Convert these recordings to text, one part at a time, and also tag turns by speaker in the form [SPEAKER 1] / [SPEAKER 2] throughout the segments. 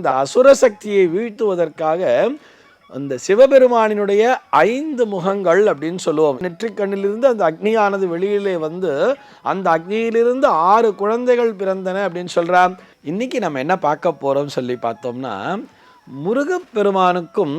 [SPEAKER 1] இந்த அசுர சக்தியை வீழ்த்துவதற்காக அந்த சிவபெருமானினுடைய ஐந்து முகங்கள் அப்படின்னு சொல்லுவோம். நெற்றிக்கண்ணிலிருந்து அந்த அக்னியானது வெளியிலே வந்து அந்த அக்னியிலிருந்து ஆறு குழந்தைகள் பிறந்தன அப்படின்னு சொல்கிறார் இன்னைக்கு நம்ம என்ன பார்க்க போகிறோம்னு சொல்லி பார்த்தோம்னா முருகப்பெருமானுக்கும்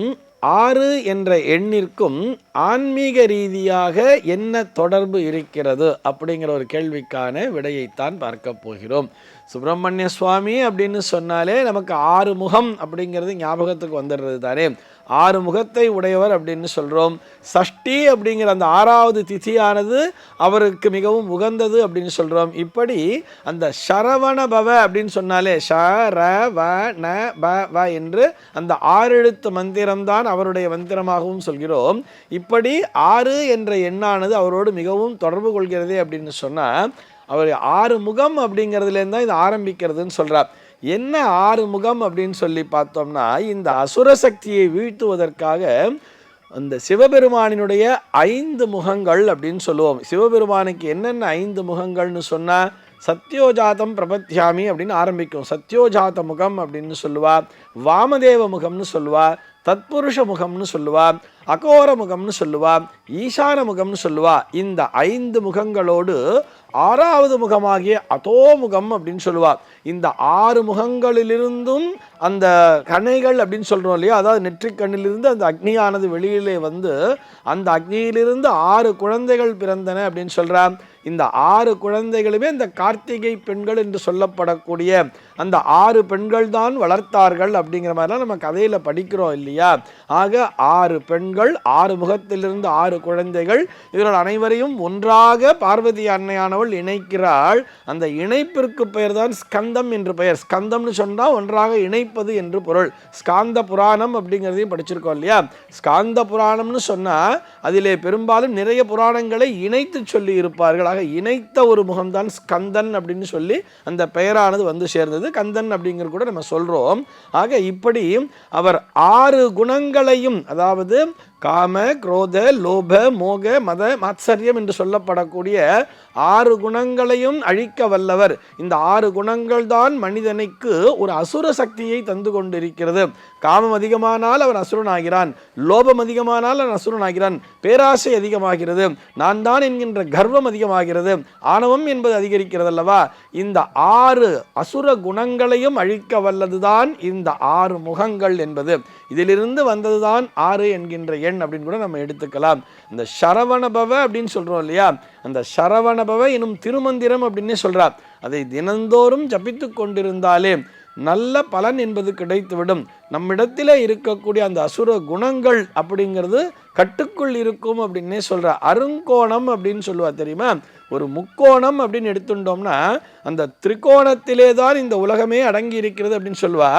[SPEAKER 1] ஆறு என்ற எண்ணிற்கும் ஆன்மீக ரீதியாக என்ன தொடர்பு இருக்கிறது அப்படிங்கிற ஒரு கேள்விக்கான விடையைத்தான் பார்க்க போகிறோம். சுப்பிரமணிய சுவாமி அப்படின்னு சொன்னாலே நமக்கு ஆறு முகம் அப்படிங்கிறது ஞாபகத்துக்கு வந்துடுறது தானே. ஆறு முகத்தை உடையவர் அப்படின்னு சொல்கிறோம் சஷ்டி அப்படிங்கிற அந்த ஆறாவது திதியானது அவருக்கு மிகவும் உகந்தது அப்படின்னு சொல்கிறோம் இப்படி அந்த சரவண பவ அப்படின்னு சொன்னாலே ஷ ர வ ந ப வ என்று அந்த ஆறு எழுத்து மந்திரம்தான் அவருடைய மந்திரமாகவும் சொல்கிறோம். இப்படி ஆறு என்ற எண்ணானது அவரோடு மிகவும் தொடர்பு கொள்கிறதே அப்படின்னு சொன்னால் அவர் ஆறு முகம் அப்படிங்கிறதுலேருந்து தான் இது ஆரம்பிக்கிறதுன்னு சொல்கிறார் என்ன ஆறு முகம் அப்படின்னு சொல்லி பார்த்தோம்னா இந்த அசுர சக்தியை வீழ்த்துவதற்காக அந்த சிவபெருமானினுடைய ஐந்து முகங்கள் அப்படின்னு சொல்லுவோம். சிவபெருமானுக்கு என்னென்ன ஐந்து முகங்கள்னு சொன்னால் சத்யோஜாதம் பிரபத்யாமி அப்படின்னு ஆரம்பிக்கும். சத்யோஜாத முகம் அப்படின்னு சொல்லுவா வாமதேவ முகம்னு சொல்லுவா தத்புருஷ முகம்னு சொல்லுவா அகோர முகம்னு சொல்லுவா ஈசான முகம்னு சொல்லுவா இந்த ஐந்து முகங்களோடு ஆறாவது முகமாகிய அதோ முகம் அப்படின்னு சொல்லுவா இந்த ஆறு முகங்களிலிருந்தும் அந்த கணைகள் அப்படின்னு சொல்கிறோம் இல்லையா? அதாவது நெற்றிக் கண்ணிலிருந்து அந்த அக்னியானது வெளியிலே வந்து அந்த அக்னியிலிருந்து ஆறு குழந்தைகள் பிறந்தன அப்படின்னு சொல்கிறான் இந்த ஆறு குழந்தைகளுமே இந்த கார்த்திகை பெண்கள் என்று சொல்லப்படக்கூடிய அந்த ஆறு பெண்கள் தான் வளர்த்தார்கள் அப்படிங்கிற மாதிரிலாம் நம்ம கதையில் படிக்கிறோம் இல்லையா? ஆக ஆறு பெண்கள் ஆறு முகத்திலிருந்து ஆறு குழந்தைகள் இவர்கள் அனைவரையும் ஒன்றாக பார்வதி அன்னையானவள் இணைக்கிறாள். அந்த இணைப்பிற்கு பெயர் தான் ஸ்கந்தம் என்று பெயர். ஸ்கந்தம்னு சொன்னால் ஒன்றாக இணைப்பது என்று பொருள். ஸ்காந்த புராணம் அப்படிங்கிறதையும் படிச்சிருக்கோம் இல்லையா? ஸ்காந்த புராணம்னு சொன்னால் அதிலே பெரும்பாலும் நிறைய புராணங்களை இணைத்து சொல்லி இருப்பார்கள் ஒன்றாக இணைத்த ஒரு முகம்தான் ஸ்கந்தன் அப்படின்னு சொல்லி அந்த பெயரானது வந்து சேர்ந்தது. கந்தன் அப்படிங்கிற கூட நம்ம சொல்கிறோம் ஆக இப்படி அவர் ஆறு குணங்களையும் அதாவது காம குரோத லோப மோக மத மாத்சரியம் என்று சொல்லப்படக்கூடிய ஆறு குணங்களையும் அழிக்க வல்லவர். இந்த ஆறு குணங்கள் தான் மனிதனுக்கு ஒரு அசுர சக்தியை தந்து கொண்டிருக்கிறது. காமம் அதிகமானால் அவன் அசுரன் ஆகிறான் லோபம் அதிகமானால் அவன் அசுரன் ஆகிறான் பேராசை அதிகமாகிறது நான் தான் என்கின்ற கர்வம் அதிகமாகிறது ஆணவம் என்பது அதிகரிக்கிறது அல்லவா இந்த ஆறு அசுர குணங்களையும் அழிக்க வல்லதுதான் இந்த ஆறு முகங்கள் என்பது. இதிலிருந்து வந்ததுதான் ஆறு என்கின்ற எண் அப்படின்னு கூட நம்ம எடுத்துக்கலாம். இந்த சரவணபவ அப்படின்னு சொல்றோம் இல்லையா? அந்த சரவணபவ எனும் திருமந்திரம் அப்படின்னே சொல்கிறார் அதை தினந்தோறும் ஜபித்து கொண்டிருந்தாலே நல்ல பலன் என்பது கிடைத்துவிடும். நம்மிடத்தில் இருக்கக்கூடிய அந்த அசுர குணங்கள் அப்படிங்கிறது கட்டுக்குள் இருக்கும் அப்படின்னே சொல்கிற அருங்கோணம் அப்படின்னு சொல்லுவா தெரியுமா? ஒரு முக்கோணம் அப்படின்னு எடுத்துட்டோம்னா அந்த திரிகோணத்திலே தான் இந்த உலகமே அடங்கி இருக்கிறது அப்படின்னு சொல்லுவா.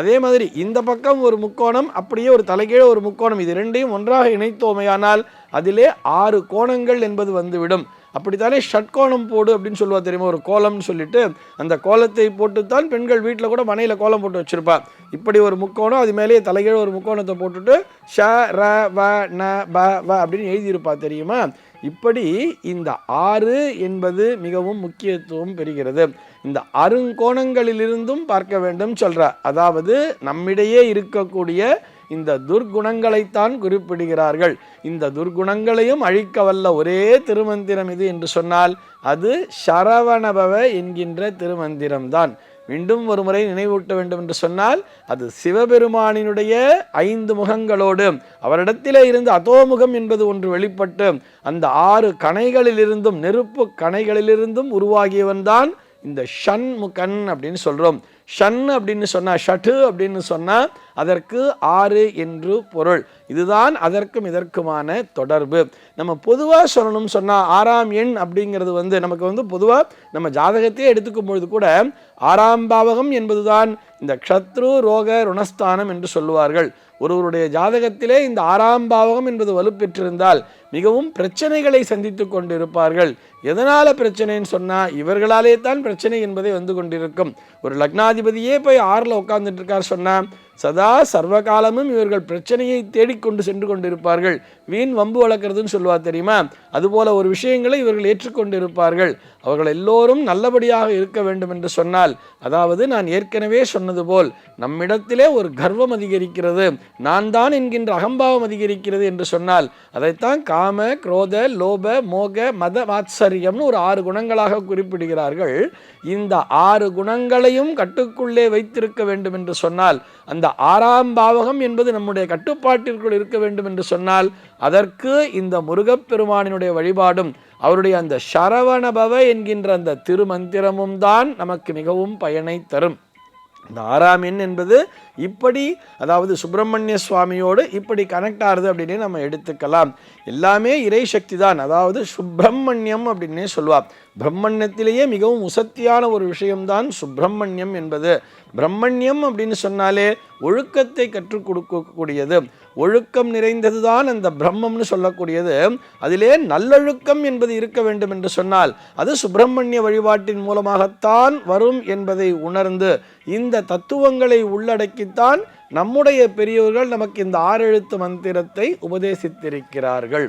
[SPEAKER 1] அதே மாதிரி இந்த பக்கம் ஒரு முக்கோணம் அப்படியே ஒரு தலைகீழ ஒரு முக்கோணம் இது ரெண்டையும் ஒன்றாக இணைத்தோமையானால் அதிலே ஆறு கோணங்கள் என்பது வந்துவிடும். அப்படித்தானே ஷட்கோணம் போடு அப்படின்னு சொல்லுவா தெரியுமா? ஒரு கோலம்னு சொல்லிட்டு அந்த கோலத்தை போட்டுத்தான் பெண்கள் வீட்டில் கூட மனையில் கோலம் போட்டு வச்சுருப்பா. இப்படி ஒரு முக்கோணம் அது மேலேயே தலைகீழ ஒரு முக்கோணத்தை போட்டுட்டு ஷ ர வ ந ப வ அப்படின்னு எழுதியிருப்பா தெரியுமா? இப்படி இந்த ஆறு என்பது மிகவும் முக்கியத்துவம் பெறுகிறது. இந்த அருங்கோணங்களிலிருந்தும் பார்க்க வேண்டும் சொல்கிறார் அதாவது நம்மிடையே இருக்கக்கூடிய இந்த துர்க்குணங்களைத்தான் குறிப்பிடுகிறார்கள். இந்த துர்க்குணங்களையும் அழிக்க வல்ல ஒரே திருமந்திரம் இது என்று சொன்னால் அது சரவணபவ என்கின்ற திருமந்திரம்தான். மீண்டும் ஒரு முறை நினைவூட்ட வேண்டும் என்று சொன்னால் அது சிவபெருமானினுடைய ஐந்து முகங்களோடு அவரிடத்திலே இருந்து அதோமுகம் என்பது ஒன்று வெளிப்பட்டு அந்த ஆறு கணைகளிலிருந்தும் நெருப்பு கணைகளிலிருந்தும் உருவாகியவன்தான் இந்த ஷண்முகன் அப்படின்னு சொல்கிறோம் ஷன் அப்படின்னு சொன்னால் ஷட்டு அப்படின்னு சொன்னால் அதற்கு ஆறு என்று பொருள். இதுதான் அதற்கும் இதற்குமான தொடர்பு. நம்ம பொதுவாக சொல்லணும்னு சொன்னால் ஆறாம் எண் அப்படிங்கிறது வந்து நமக்கு வந்து பொதுவாக நம்ம ஜாதகத்தையே எடுத்துக்கும் பொழுது கூட ஆறாம் பாவகம் என்பதுதான் இந்த க்ஷத்ரு ரோக ருணஸ்தானம் என்று சொல்லுவார்கள். ஒருவருடைய ஜாதகத்திலே இந்த ஆறாம் பாவகம் என்பது வலுப்பெற்றிருந்தால் மிகவும் பிரச்சனைகளை சந்தித்து கொண்டிருப்பார்கள். எதனால் பிரச்சனைன்னு சொன்னால் இவர்களாலே தான் பிரச்சனை என்பதை வந்து கொண்டிருக்கும். ஒரு லக்னாதிபதியே போய் ஆறில் உட்கார்ந்துட்டு இருக்கார் சொன்னால் சதா சர்வகாலமும் இவர்கள் பிரச்சனையை தேடிக்கொண்டு சென்று கொண்டிருப்பார்கள். வீண் வம்பு வளர்க்குறதுன்னு சொல்லுவா தெரியுமா? அதுபோல ஒரு விஷயங்களை இவர்கள் ஏற்றுக்கொண்டிருப்பார்கள். அவர்கள் எல்லோரும் நல்லபடியாக இருக்க வேண்டும் என்று சொன்னால் அதாவது நான் ஏற்கனவே சொன்னது போல் நம்மிடத்திலே ஒரு கர்வம் அதிகரிக்கிறது நான் தான் என்கின்ற அகம்பாவம் அதிகரிக்கிறது என்று சொன்னால் அதைத்தான் காம குரோத லோப மோக மத வாத்சரியம்னு ஒரு ஆறு குணங்களாக குறிப்பிடுகிறார்கள். இந்த ஆறு குணங்களையும் கட்டுக்குள்ளே வைத்திருக்க வேண்டும் என்று சொன்னால் அந்த ஆறாம் பாவகம் என்பது நம்முடைய கட்டுப்பாட்டிற்குள் இருக்க வேண்டும் என்று சொன்னால் அதற்கு இந்த முருகப்பெருமானினுடைய வழிபாடும் அவருடைய அந்த சரவணபவ என்கின்ற அந்த திருமந்திரமும் தான் நமக்கு மிகவும் பயனை தரும். இந்த ஆறாம் எண் என்பது இப்படி அதாவது சுப்பிரமணிய சுவாமியோடு இப்படி கனெக்ட் ஆகுது அப்படின்னு நம்ம எடுத்துக்கலாம். எல்லாமே இறை சக்தி தான். அதாவது சுப்பிரமணியம் அப்படின்னே சொல்லுவார். பிரம்மண்யத்திலேயே மிகவும் உசத்தியான ஒரு விஷயம்தான் சுப்பிரமணியம் என்பது. பிரம்மண்யம் அப்படின்னு சொன்னாலே ஒழுக்கத்தை கற்றுக் கொடுக்கக்கூடியது. ஒழுக்கம் நிறைந்ததுதான் அந்த பிரம்மம்னு சொல்லக்கூடியது. அதிலே நல்லொழுக்கம் என்பது இருக்க வேண்டும் என்று சொன்னால் அது சுப்பிரமணிய வழிபாட்டின் மூலமாகத்தான் வரும் என்பதை உணர்ந்து இந்த தத்துவங்களை உள்ளடக்கித்தான் நம்முடைய பெரியோர்கள் நமக்கு இந்த ஆறெழுத்து மந்திரத்தை உபதேசித்திருக்கிறார்கள்.